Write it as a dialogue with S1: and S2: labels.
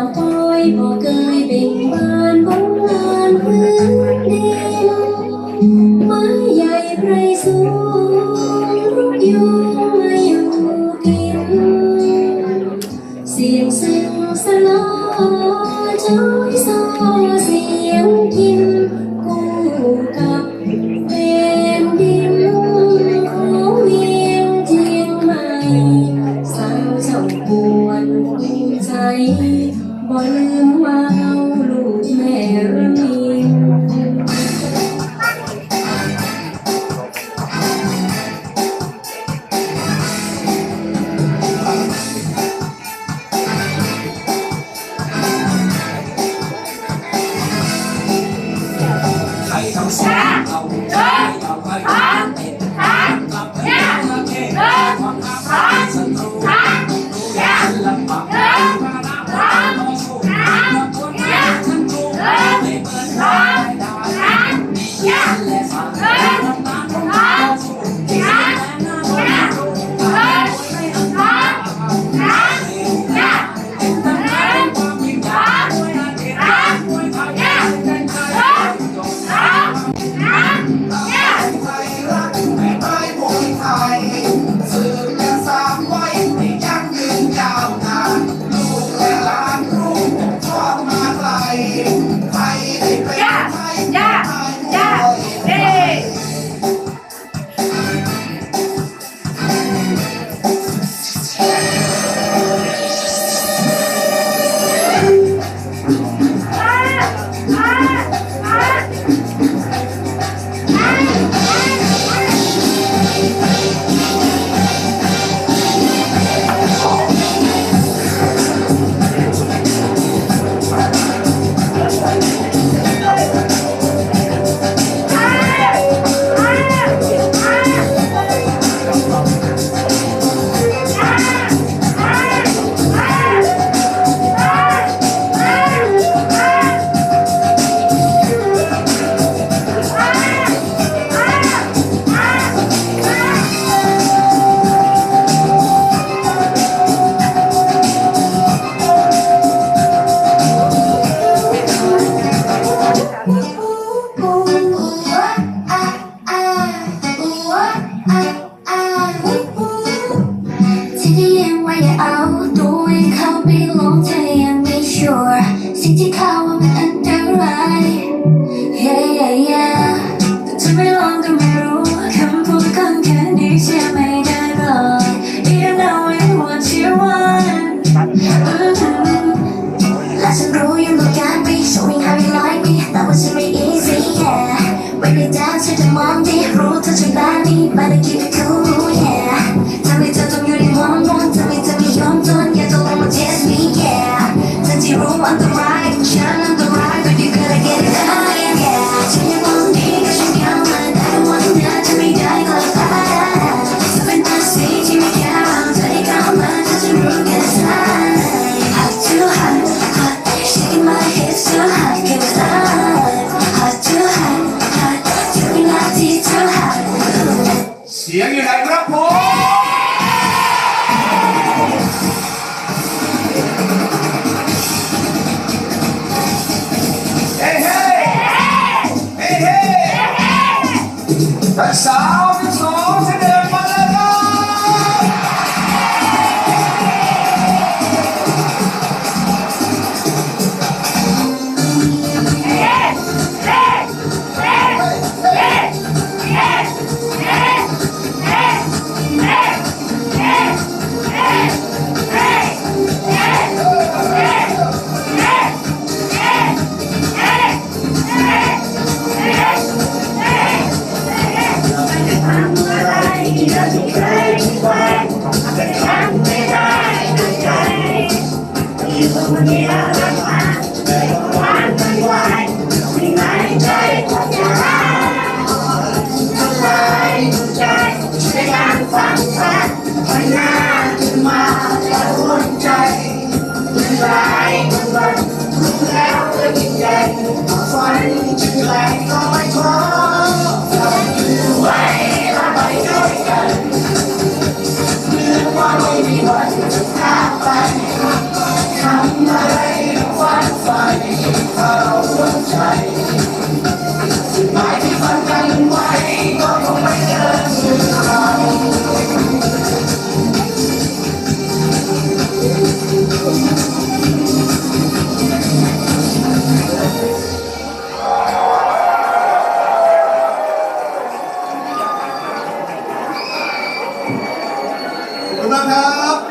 S1: อื้องส Siang you ang rapo! Hey, hey! Hey, hey! Hey, hey! Hey, hey! Hey! แต่
S2: ฉันไม่ได้ดังใจอยู่ตรงนี้รักมาแต่ก็วานไม่ไหวไม่ไหนใจก็จะรักทำลายหัวใจในการฟังฟังพยาขึ้นมาแล้วหัวใจเป็นไรมันวันรู้แล้วก็ยิ่งใหญ่ฝันจะไกลก็ไม่ คุ
S3: ณมากครับ